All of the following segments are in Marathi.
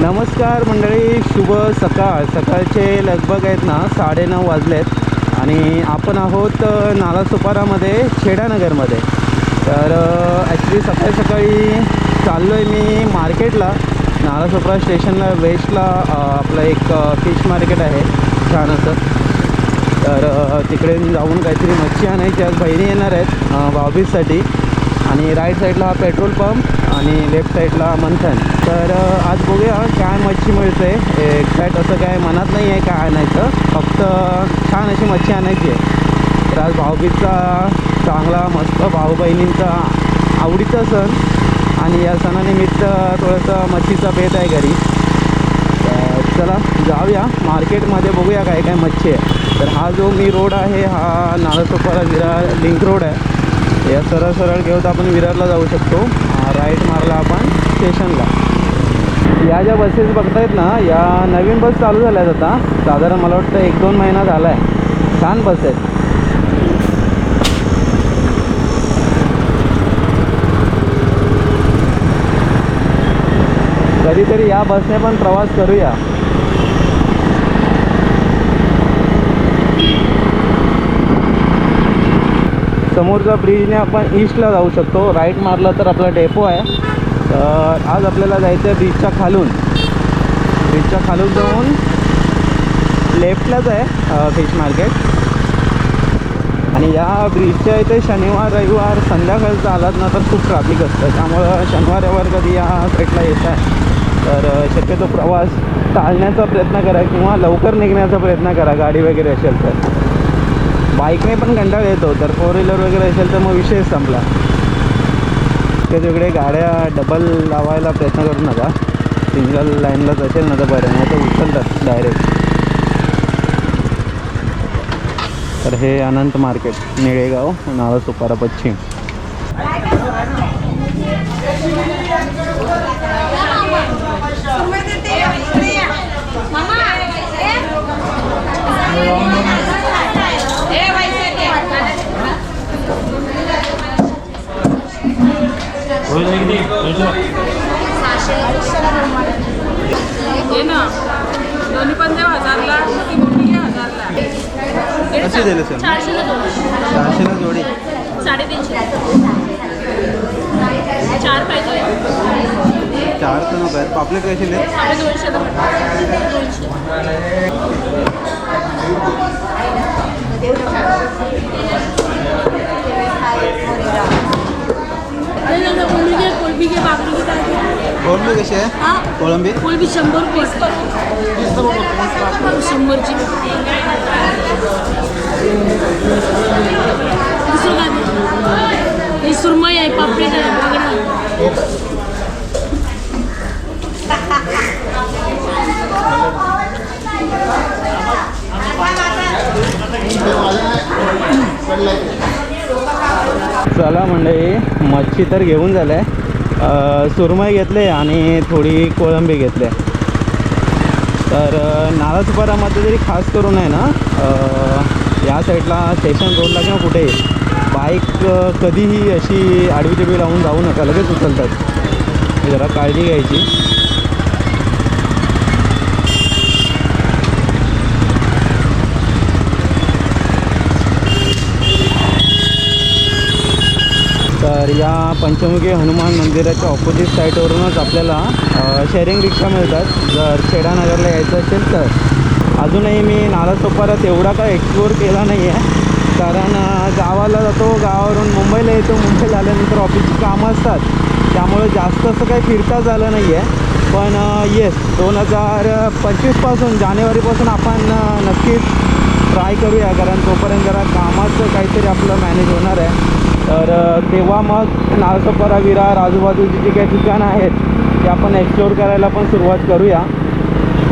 नमस्कार मंडळी शुभ सकाळ. सकाळचे लगभग आहेत ना साडेनऊ वाजलेत आणि आपण आहोत नालासोपारामध्ये छेडानगरमध्ये. तर ॲक्च्युली सकाळी सकाळी चाललो आहे मी मार्केटला. नालासोपारा स्टेशनला वेस्टला आपलं एक फिश मार्केट आहे छान असं तर तिकडे जाऊन काहीतरी मच्छी आणायची आज बहिणी येणार आहेत अ, भाऊबीजसाठी. आणि राईट साईडला पेट्रोल पंप आणि लेफ्ट साईडला मंथन. तर आज बघूया काय मच्छी मिळते. एक्झॅक्ट असं काय मनात नाही आहे काय आणायचं. फक्त छान अशी मच्छी आणायची आहे. तर आज भाऊबीजचा चांगला मस्त भाऊ बहिणींचा आवडीचा सण. आणि या सणानिमित्त थोडंसं मच्छीचा बेत आहे घरी. तर चला जाऊया. मार्केटमध्ये बघूया काय काय मच्छी आहे. तर हा जो मी रोड आहे हा नालासोपारा विरा लिंक रोड आहे. या सरळ सरळ घेऊन आपण विरारला जाऊ शकतो. राईट मारला आपण स्टेशनला. या ज्या बसेस बघतायत ना या नवीन बस चालू झाल्या आहेत आता. साधारण मला वाटतं एक दोन महिना झाला आहे छान बस आहेत. कधीतरी या बसने पण प्रवास करूया. समोरच्या ब्रिजने आपण ईस्टला जाऊ शकतो. राईट मारला तर आपला डेपो आहे. तर आज आपल्याला जायचं आहे ब्रिजच्या खालून. ब्रिजच्या खालून जाऊन लेफ्टलाच आहे फिश मार्केट आणि या ब्रिजच्या इथे शनिवार रविवार संध्याकाळचं आलात ना तर खूप ट्रॅफिक असतं. त्यामुळं शनिवार रविवार कधी या साईडला येत आहे. तर शक्यतो प्रवास टाळण्याचा प्रयत्न करा किंवा लवकर निघण्याचा प्रयत्न करा. गाडी वगैरे असेल तर. बाईकने पण कंटाळ येतो तर फोर व्हीलर वगैरे असेल तर मग विषय संपला. तिकडे गाड्या डबल लावायला प्रयत्न करू नका. सिंगल लाईनलाच असेल ना तर बरं नाही तर उचलतात डायरेक्ट तर हे अनंत मार्केट निळेगाव नावासुपारा पश्चिम हे ना. दोन्ही पण देव हजारला. ती मोठी घे हजारला. कशी दिले सर चारशेला जोडी. साडेतीनशे. चार पाहिजे. चार तर नको आहेत. पापलेट कशी दिले साडे दोनशे दोनशे. कोलबी घे काय घे? कोळंबी कशी आहे कोळंबी कोलबी शंभर रुपये शंभरची दुसरं काय. ही सुरमई आहे पापलेट आहे बागडा. चला मंडळी मच्छी तर घेऊन झालं आहे सुरमई घेतले आणि थोडी कोळंबी घेतले. तर नालासुपारामध्ये तरी खास करून आहे ना या साईडला स्टेशन रोडला किंवा कुठे बाईक कधीही अशी आडवी टिडवी लावून जाऊ नका लगेच उचलतात. जरा काळजी घ्यायची. तर या पंचमुखी हनुमान मंदिराच्या ऑपोजिट साईडवरूनच आपल्याला शेअरिंग रिक्षा मिळतात. जर खेडानगरला यायचं असेल तर. अजूनही मी नालासोपारा एवढा काय एक्सप्लोअर केला नाही आहे कारण गावाला जातो गावावरून मुंबईला येतो. मुंबईला आल्यानंतर ऑफिसची कामं असतात. त्यामुळे जास्त असं काही फिरता झालं नाही आहे पण येस दोन हजार पंचवीसपासून जानेवारीपासून आपण नक्कीच ट्राय करूया. कारण तोपर्यंत जरा कामाचं काहीतरी आपलं मॅनेज होणार आहे. तर तेव्हा मग नालसोपारा विरार आजूबाजूची जी काही ठिकाणं आहेत ते आपण एक्सप्लोअर करायला पण सुरुवात करूया.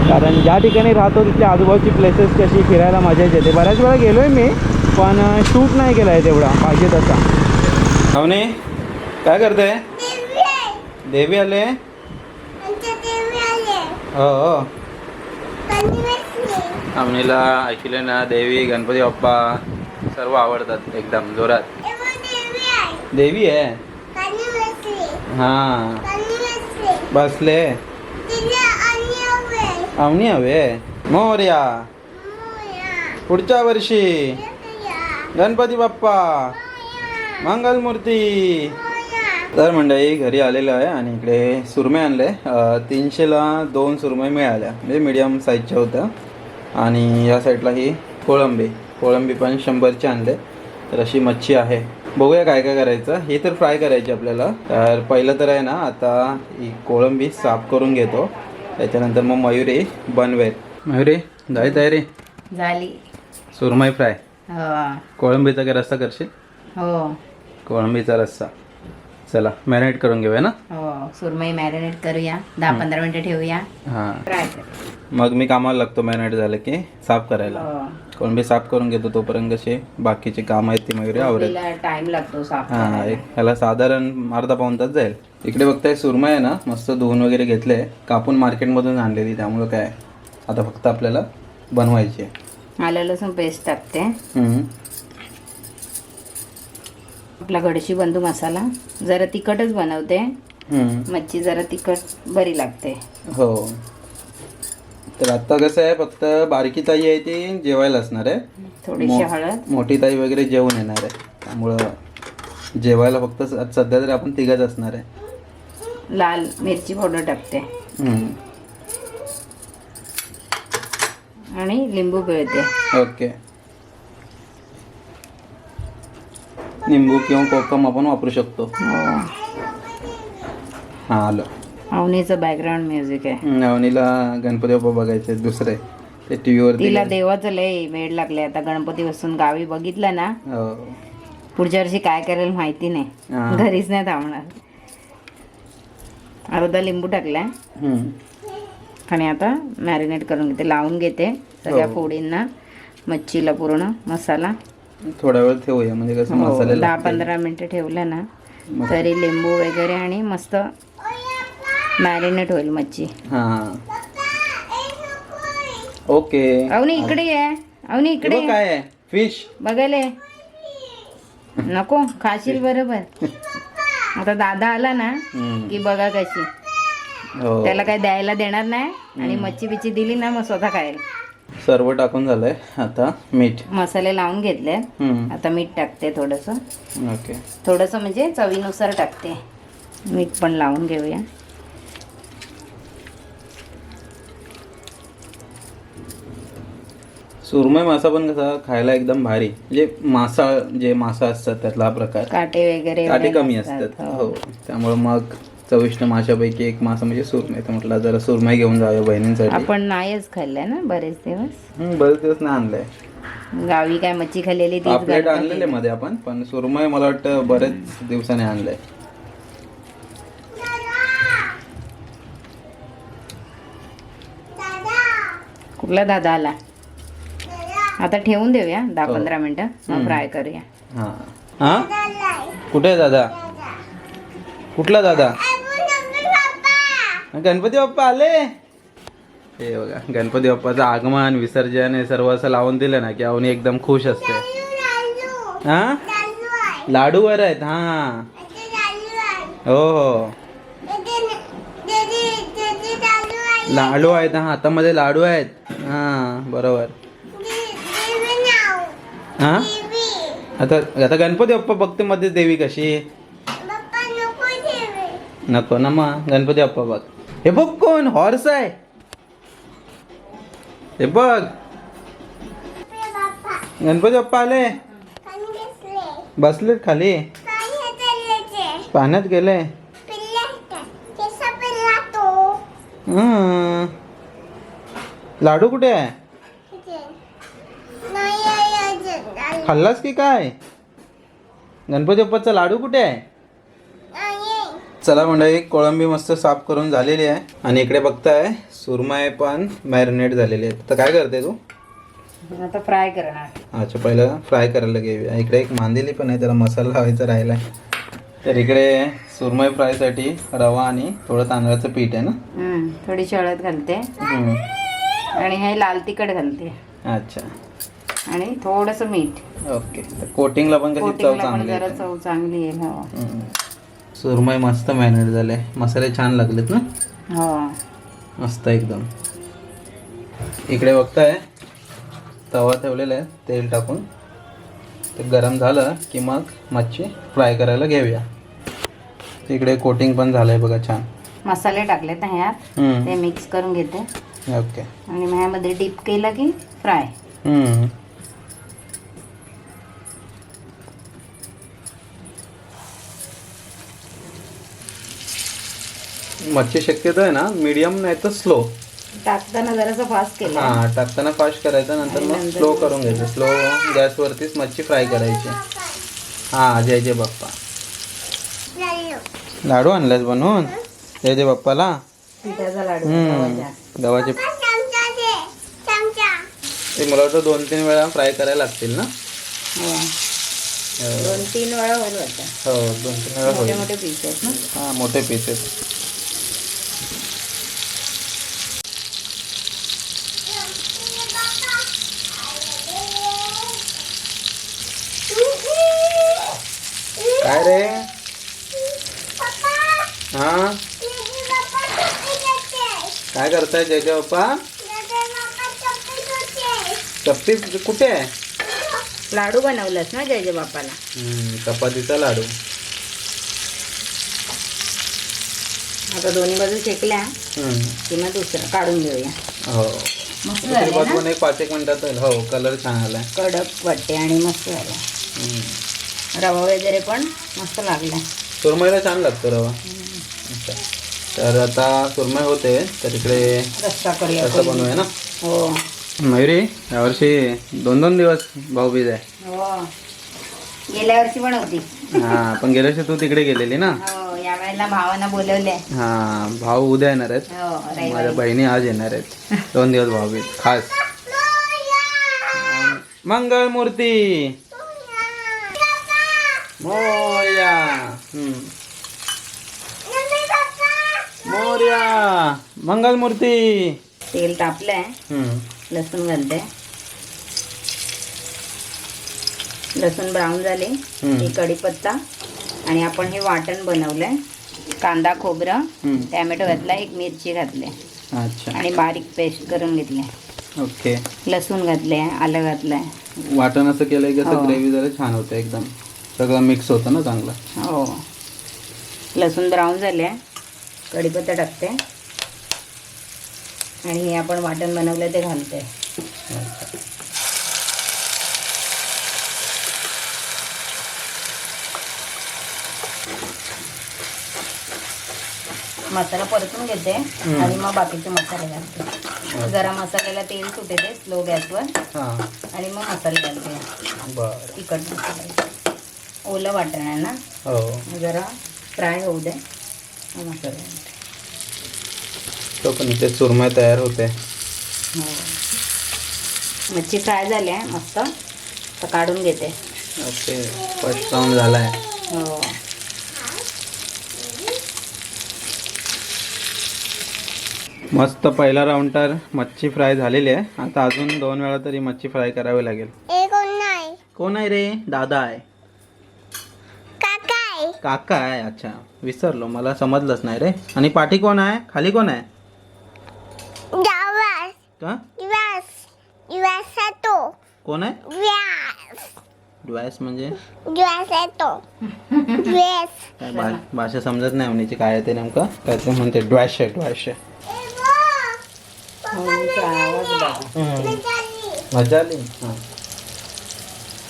कारण ज्या ठिकाणी राहतो तिथल्या आजूबाजूची प्लेसेस कशी फिरायला मजा येते. बऱ्याच वेळा गेलो आहे मी पण शूट नाही केला आहे तेवढा. पाहिजे तसा. अवने काय करते देवी आले हो हो. ऐकले ना देवी गणपती बाप्पा सर्व आवडतात एकदम जोरात. देवी आहे? हां. बसले. आवनी हवे. मोर्या. पुढच्या वर्षी. गणपती बाप्पा. मंगलमूर्ती. तर मंडळी घरी आलेलं आहे आणि इकडे सुरमई आणले. तीनशेला दोन सुरमई मिळाल्या. म्हणजे मीडियम साईजच्या होत्या आणि या साईडला ही कोळंबी. कोळंबी पण शंभरची आणले. तर अशी मच्छी आहे. बघूया काय काय करायचं. ही तर फ्राय करायची आपल्याला. तर पहिलं तर आहे ना आता ही कोळंबी साफ करून घेतो. त्याच्यानंतर मग मयुरी बनवेल. मयुरी जाय तयारी झाली. सुरमई फ्राय हो. कोळंबीचा काय रस्सा करशील? हो. कोळंबीचा रस्सा. चला मॅरिनेट करून घेऊया ना? हो सुरमई मॅरिनेट करूया. दहा पंधरा मिनिटं ठेवूया. हां. मग मी कामाला लागतो मॅरिनेट झालं की साफ करायला. हो. कोळंबी साफ करून घेतो तोपर्यंत कसे बाकीचे काम आहेत ती मयुरी आवरेल. टाइम लागतो साफ हां. एक ह्याला साधारण अर्धा पाऊन तास जाईल. इकडे बघताय सुरमई आहे ना मस्त धुवून वगैरे घेतले कापून मार्केटमधून आणलेली त्यामुळं काय? आता फक्त आपल्याला बनवायची आहे. आलं लसूण पेस्ट टाकते. आपला गडशी बंधू मसाला जरा तिखटच बनवते. मच्छी जरा तिखट बरी लागते. हो. तर आता कसं आहे फक्त बारकी ताई आहे ती जेवायला असणार आहे. थोडीशी मो- हळद. मोठी ताई वगैरे जेवून येणार आहे. त्यामुळं जेवायला फक्त स- सध्या तरी आपण तिघच असणार आहे. लाल मिरची पावडर टाकते. हम्म. आणि लिंबू पिळते. ओके. निंबू किंवा कोकम आपण वापरू शकतो. हो. हां आलं. अवनीचं बॅकग्राऊंड म्युझिक आहे. नवनीला गणपती बाप्पा बघायचे दुसरे. ते टी तिला देवाचं लय वेळ लागले आता गणपती बसून गावी बघितलं ना हो. पुढच्या वर्षी काय करेल माहिती. नाही. घरीच नाही थांबणार. अर्धा लिंबू टाकलाय. आणि आता मॅरिनेट करून घेते. लावून घेते सगळ्या हो. फोडींना मच्छीला पूर्ण मसाला. थोडा वेळ ठेवूया. म्हणजे कसं हो, मसाले दहा. पंधरा मिनिटं ठेवलं ना तरी लिंबू वगैरे आणि मस्त मॅरिनेट होईल मच्छी. हां ओके अवनी इकडे ये. अवनी इकडे ये. काय आहे. फिश बघायला. ये. नको खाशील बरोबर. आता दादा आला ना की बघा कशी. हो. त्याला काय द्यायला देणार नाही आणि मच्छी बिच्छी दिली ना मग स्वतः खाईल सर्व टाकून झालंय आता मीठ. मसाले लावून घेतले. हम्म. आता मीठ टाकते थोडंसं. ओके थोडंसं म्हणजे चवीनुसार टाकते. मीठ पण लावून घेऊया. सुरमई मासा पण कसा खायला एकदम भारी. म्हणजे मासा जे मासा असतात त्यातला हा प्रकार. काटे वगैरे काटे कमी. असतात हो. हो. त्यामुळे मग चविष्ट माशापैकी एक मासा म्हणजे सुरमई तर म्हटलं जरा सुरमई घेऊन जाऊया बहिणींसाठी. आपण नाहीच खाल्लंय ना बरेच दिवस? बरेच दिवस नाही आणलंय. गावी काय मच्छी खाल्लेली पापलेट गणपती. आणलेले मध्ये आपण पण सुरमई मला वाटतं बरेच दिवसाने आणलंय. कुठला दादा आला? आता ठेवून देऊया दहा हो. पंधरा मिनिटं. मग फ्राय करूया. हा. हा? कुठे दादा? कुठला दादा? गणपती बाप्पा आले? हे बघा गणपती बाप्पाचं आगमन विसर्जन हे सर्व असं लावून दिलं ना की अवनी एकदम खुश असते. हा? लाडू वर आहेत हा. हो हो. लाडू आहेत हा हातामध्ये लाडू आहेत. हा बरोबर. हा? आता आता गणपती बाप्पा बघते मध्ये देवी कशी? नको ना मग गणपती बाप्पा बघ. हे बघ कोण हॉर्स आहे. हे बघ. गणपती बाप्पा आले? बसलेत खाली? पाण्यात गेले. लाडू कुठे आहे? खाल्लास की काय? गणपती बाप्पाचा लाडू कुठे आहे? चला मंडळी कोळंबी मस्त साफ करून झालेली आहे आणि इकडे बघताय सुरमई पण मॅरिनेट झालेली आहे. तर काय करते तू? आता फ्राय करणार. अच्छा पहिलं फ्राय करायला घेऊया. इकडे एक मांदेली पण आहे त्याला मसाला लावायचा राहिला आहे तर इकडे सुरमई फ्रायसाठी रवा आणि थोडं तांदळाचं पीठ आहे ना? थोडीशी हळद घालते. आणि हे लाल तिखट घालते. अच्छा. आणि थोडस मीठ. ओके. तर कोटिंगला पण कशी चव कोटिंगला पण चांगली जरा येते. चव चांगली येईल हो. हम्म. सुरमई मस्त मॅरिनेट झाले. मसाले छान लागलेत ना? हो. मस्त एकदम. इकडे बघताय तवा ठेवलेला आहे तेल टाकून. ते गरम झालं की मग मच्छी फ्राय करायला घेऊया. इकडे कोटिंग पण झालं आहे बघा छान. मसाले टाकले तर ह्यात हम्म. ते मिक्स करून घेते. ओके. आणि मग ह्यामध्ये डीप केला की फ्राय हम्म. मच्छी शक्यतो आहे ना मीडियम नाही तर स्लो टाकताना जरासं फास्ट केलं. हा टाकताना फास्ट करायचं नंतर मग स्लो करून घ्यायचं. स्लो गॅसवरतीच मच्छी फ्राय करायची. हा जय जय बाप्पा. लाडू आणलास बनवून? जय जय बाप्पाला? पिठाचा लाडू. गव्हाचे ते मला वाटतं दोन तीन वेळा फ्राय करायला लागतील ना? हो. दोन तीन वेळा होईल वाटतं. हो, दोन तीन वेळा मोठे होईल. मोठे पीस आहेत ना? हा मोठे पीसेस काय रे हा काय करताय जय जय बाप्पा चप्पी कुठे आहे? लाडू बनवलास ना जय जय बापाला चपातीचा लाडू. आता दोन्ही बाजू शेकल्या हम्म, की मग दुसरं काढून घेऊया. हो. मस्त दुसरी झाले बाजू ना? पण एक पाच एक मिनिटात होईल हो कलर छान आलाय. कडक वाटते आणि मस्त झालं हम्म. रवा वगैरे पण मस्त लागलाय. सुरमईला छान लागतो रवा. तर आता सुरमई होते तर इकडे रस्सा करूया बनवूया ना? हो. मयुरी यावर्षी दोन दोन दिवस भाऊबीज आहे. हो. गेल्या वर्षी पण होती. हा पण गेल्या वर्षी तू तिकडे गेलेली ना? हो या वेळेला भावांना बोलवले हा भाऊ उद्या येणार आहेत. हो माझ्या बहिणी आज येणार आहेत. दोन दिवस भाऊबीज खास. मंगळ मूर्ती मोर्या हम्म. मोर्या मंगल मूर्ती तेल तापलंय. लसूण घालते. लसूण ब्राऊन झाले. की कढीपत्ता. आणि आपण हे वाटण बनवलंय. कांदा खोबरं. टॅमॅटो घातला एक मिरची घातले. अच्छा. आणि बारीक पेस्ट करून घेतले. ओके. लसूण घातले आलं घातलंय. वाटण असं केलं की असं हो. ग्रेव्ही जरा छान होतं एकदम. सगळं मिक्स होतं ना चांगलं. हो. लसूण ब्राऊन झाले. कढीपत्ता टाकते. आणि हे आपण वाटण बनवलं ते घालते. मसाला परतून घेते आणि मग बाकीचे मसाले घालते. जरा मसाल्याला तेल सुटे ते स्लो गॅसवर आणि मग मसाले घालते. बरं. तिखट मसाला. ओलं वाटण आहे ना? हो. जरा फ्राय होऊ दे. मसाले. तो पण इथे चुरमय तयार होते हो. मच्छी फ्राय झाली आहे मस्त. तर काढून घेते. ओके फर्स्ट राऊंड झाला आहे हो. मस्त पहिला राऊंड तर मच्छी फ्राय झालेली आहे. आता अजून दोन वेळा तरी मच्छी फ्राय करावी लागेल. कोण आहे रे? दादा आहे. काका आहे अच्छा. विसरलो मला समजलंच नाही रे. आणि पाठी कोण आहे? खाली कोण आहे? का? कोण आहे? ड्वॅस म्हणजे? काय भा- भाषा समजत नाही म्हणण्याची काय आहे ते नेमकं? काय ते म्हणते ड्वॅश आहे ड्वॅश आहे. मजा आली हां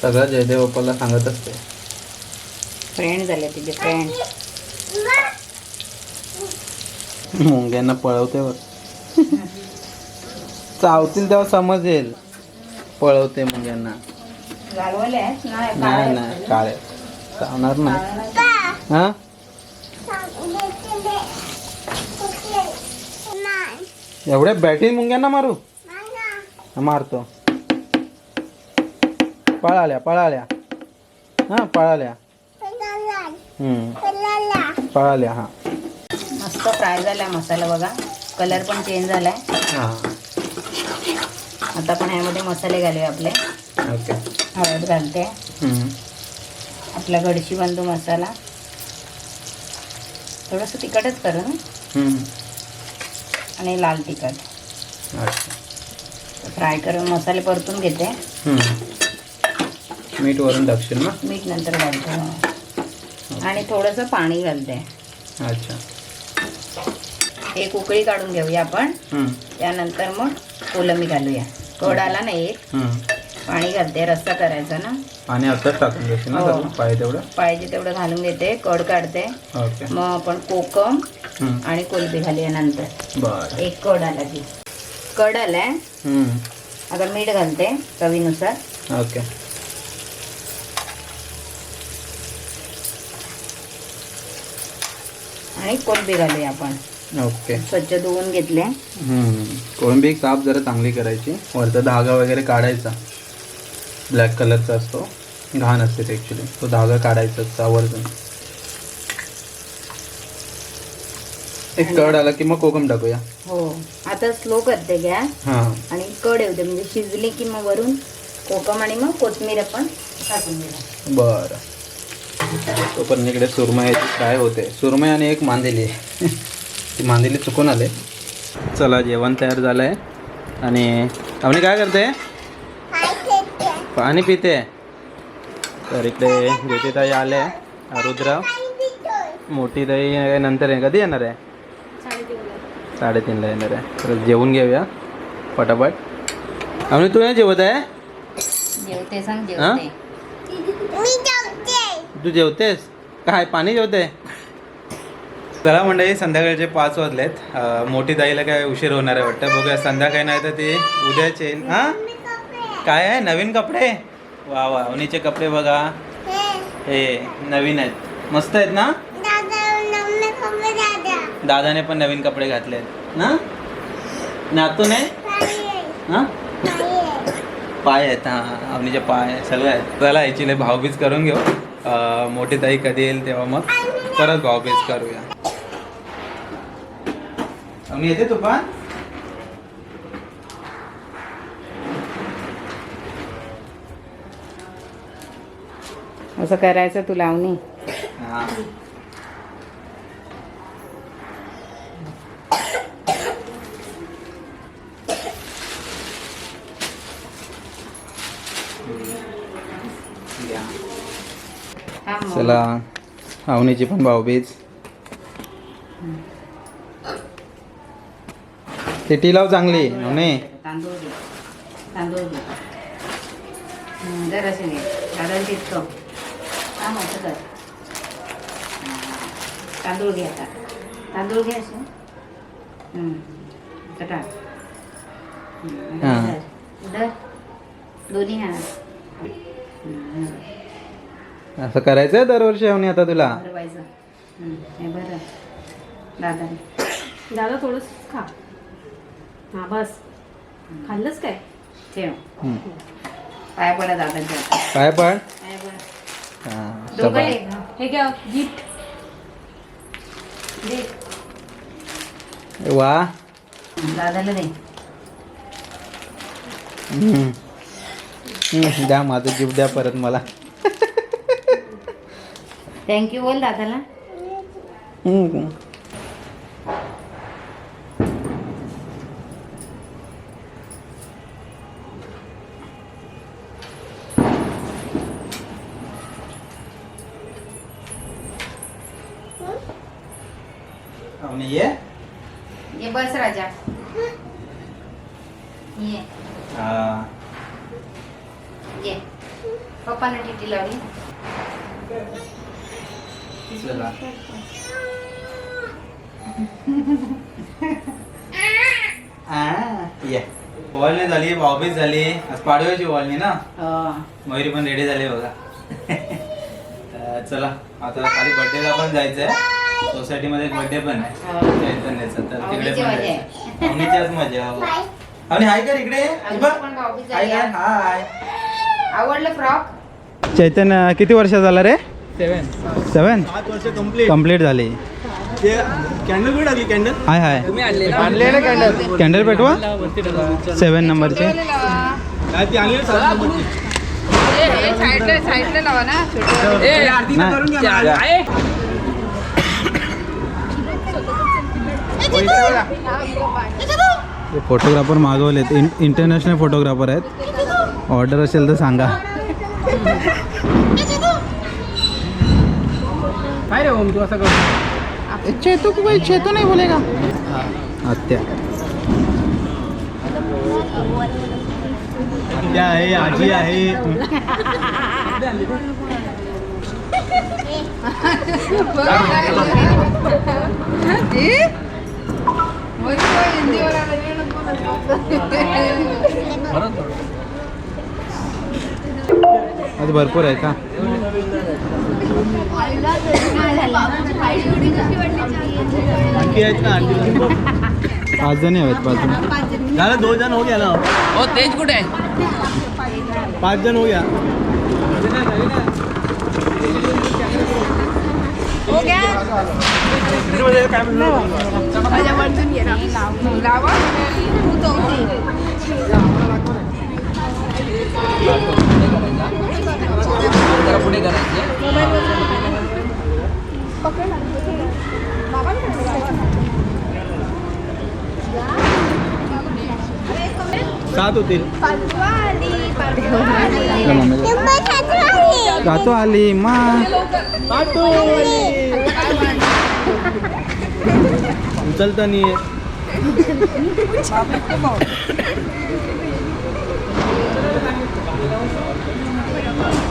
सगळं जयदेव बाप्पाला सांगत असते फ्रेंड झाले तिचे फ्रेंड मुंग्यांना पळवते वर चावतील तेव्हा समजेल. पळवते मुंग्यांना. नाही नाही काळे. चावणार नाही. हा? एवढ्या बॅटीन मुंग्यांना मारू? मारतो. पळाल्या पळाल्या. हा पळाल्या. पळाल्या हा. मस्त फ्राय झालाय मसाला बघा. कलर पण चेंज झालाय. हा. आता आपण ह्यामध्ये मसाले घालूया आपले. ओके. हळद घालते. हम्म. आपला गडशी बंधू मसाला. थोडंसं तिखटच करू. आणि लाल तिखट. फ्राय करून मसाले परतून घेते. मीठ वरून टाकशील ना? मीठ नंतर घालते आणि थोडंसं पाणी घालते. अच्छा. एक उकळी काढून घेऊया आपण. त्यानंतर मग कोलंबी घालूया. कड आला नाही. पाणी घालते रस्सा करायचा ना. आणि आताच टाकून घेशील ना हो. पाहिजे तेवढं? पाहिजे तेवढं घालून घेते कड काढते. ओके. मग आपण कोकम. आणि कोलंबी घालूया नंतर. बरं. एक कड आला की. कड आलाय. आता मीठ घालते चवीनुसार. ओके. आणि कोलंबी घालूया आपण. ओके. स्वच्छ धुवून घेतले. कोळंबी साफ जरा चांगली करायची. वरचा धागा वगैरे काढायचा. ब्लॅक कलरचा असतो. घाण असते ते ॲक्च्युली तो धागा काढायचा असतो आवर्जून एक कड आला की मग कोकम टाकूया. हो. आता स्लो करते गॅस हां. आणि कड येऊ दे. म्हणजे शिजली की मग वरून कोकम आणि मग कोथमीर आपण टाकून देणार. बरं. तोपर्यंत इकडे सुरमयाची फ्राय होते. सुरमई आणि एक मांदेली. आहे ती मांदेली चुकून आले. चला जेवण तयार झालं आहे आणि आपण काय करते? पाणी पिते. तर इकडे ज्योती ताई आले. रुद्र मोठी ताई नंतर आहे. कधी येणार आहे? साडेतीनला येणार आहे. तर जेवून घेऊया. पटापट. आणि तू नाही जेवत आहे? जेवते सांग हा? जेवते. तू जेवतेस? काय पाणी जेवते? चला मंडळी संध्याकाळचे पाच वाजलेत. मोठी ताईला काय उशीर होणार आहे वाटतं? बघूया संध्याकाळी नाही तर ती उद्याच येईल हां? काय आहे? नवीन कपडे? वा वा अवनीचे कपडे बघा. हे. नवीन आहेत. मस्त आहेत ना? दादाने पण नवीन कपडे घातलेत. ना? नातूने? हां? पाय आहेत हां अवनीचे पाय सगळे आहेत. चला ह्याची लय भावबीज करून घेऊ. मोठी ताई कधी येईल तेव्हा मग परत भावबीज करूया. अवनी येते तू पण असं करायचं तू लावणी. हां या. थांब मग. चला अवनीची पण भावबीज ते टी लाव चांगली तांदूळ घे तांदूळ घे हं, जरासं घे साधारण तितकं हा मग कर तांदूळ घे आता. तांदूळ घे असं हं, असं टाक हं, हा. आता उधर. उधर. दोन्ही हं, असं करायचंय दरवर्षी अवनी आता तुला? हं, हे बरं. दादा. दादा थोडंच खा. हा बस. खाल्लंच काय? ठेव. पाय पडा दादाच्या. काय पण पाय पडा. हा, दोघं. एक. हे घ्या गिफ्ट दे. वा. दादाला दे. हम्म. हम्म, द्या माझं जीव द्या परत मला. थँक्यू बोल दादाला. ये. ये बस राजा. ये. हा. ये. पप्पाने टिटी लावली. चला. आ, ये. वॉलने झाली भाऊबीज झाली. आज पाडव्याची वॉलनी ना? मयुरी पण रेडी झाली बघा. चला. आता खाली बर्थडेला पण जायचंय. सोसायटीमध्ये एक बर्थडे पण आहे. चैतन्याचा. तर तिकडे पण मजा आहे. जायचं. अवनीच्याच मजा हो. आणि हाय कर इकडे. अवनीची बघ. पण भाऊबीज हाय झाली कर, आज. हाय आवडलं फ्रॉक? चैतन्य किती वर्ष झाला रे? सेवन सेवन सात वर्ष कंप्लीट झाली. ते कॅन्डल कुठे आली कॅन्डल हाय हाय. तुम्ही आणले आणले ना. कॅन्डल कॅन्डल पेटवा. सेवन नंबरचे. फोटोग्राफर मागवलेत. इन इंटरनॅशनल फोटोग्राफर आहेत. ऑर्डर असेल तर सांगा. काय रे ओम तू असं करतो चेतू को कोई चेतू नहीं बोलेगा? आत्या. त्या आहे आजी आहे. आज भरपूर आहे का? आंटी आहेत ना आंटी पाच जणी हवेत पाच जण झालं दोन जण हो गया ना? हो तेज कुठे आहे? पाच जण हो गया। सात होतील. जातो आली मा. उचलता नाही आहे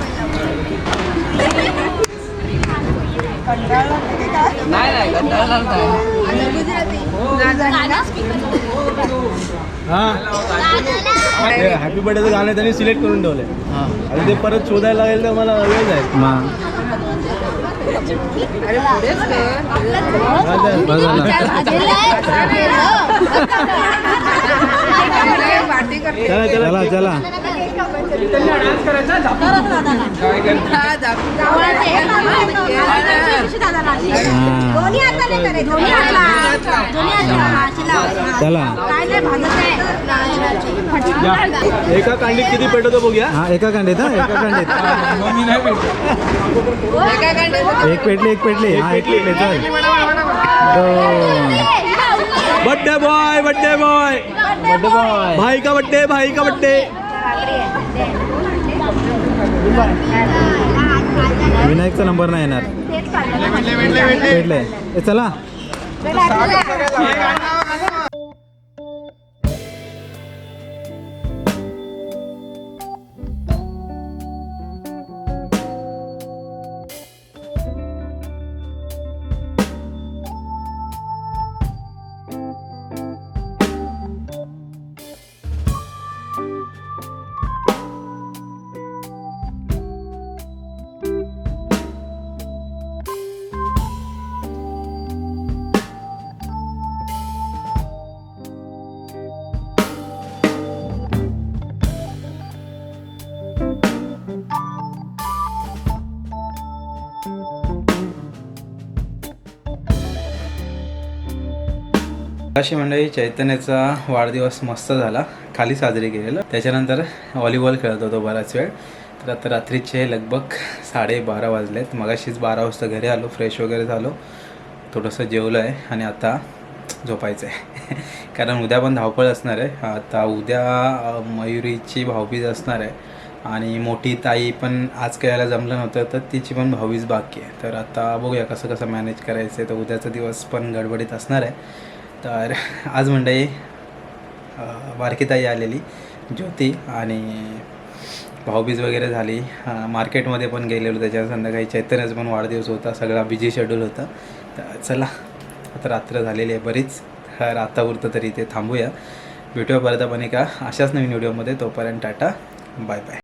हा हॅपी बर्थडेचं गाणं त्यांनी सिलेक्ट करून ठेवलंय. आणि ते परत शोधायला लागेल तर मला वेळ जाईल. चला चला. चला. एका कांडीत किती पेटवतो बघूया? हा एका कांडीत हा एका कांडीत. एक पेटली एक पेटली. हा एक पेटली चल. Birthday boy birthday boy. Birthday boy भाई का बर्थडे भाई का बर्थडे विनायकचा नंबर नाही येणार. भेटले चला. अशी मंडळी चैतन्याचा वाढदिवस मस्त झाला. खाली साजरी केलेला. त्याच्यानंतर व्हॉलीबॉल खेळत होतो बराच वेळ. तर आता रात्रीचे लगभग साडेबारा वाजलेत. मगाशीच बारा वाजता घरी आलो फ्रेश वगैरे झालो. थोडंसं जेवलं आहे आणि आता झोपायचं आहे कारण उद्या पण धावपळ असणार आहे. आता उद्या मयुरीची भाऊबीज असणार आहे. आणि मोठी ताई पण आज खेळायला जमलं नव्हतं तर तिची पण भाऊबीज बाकी आहे. तर आता बघूया कसं कसं मॅनेज करायचं आहे तर उद्याचा दिवस पण गडबडीत असणार आहे. तर आज मंडळी बारकीताई आलेली ज्योती आणि भाऊबीज वगैरे झाली. मार्केटमध्ये पण गेलेलो त्याच्या संध्याकाळी चैतन्याचा पण वाढदिवस होता सगळा बिझी शेड्यूल होता. तर चला आता रात्र झालेली आहे बरीच. तर आत्तापुरतं तरी ते थांबूया. भेटूया परत आपण एका अशाच नवीन व्हिडिओमध्ये. तोपर्यंत टाटा बाय बाय.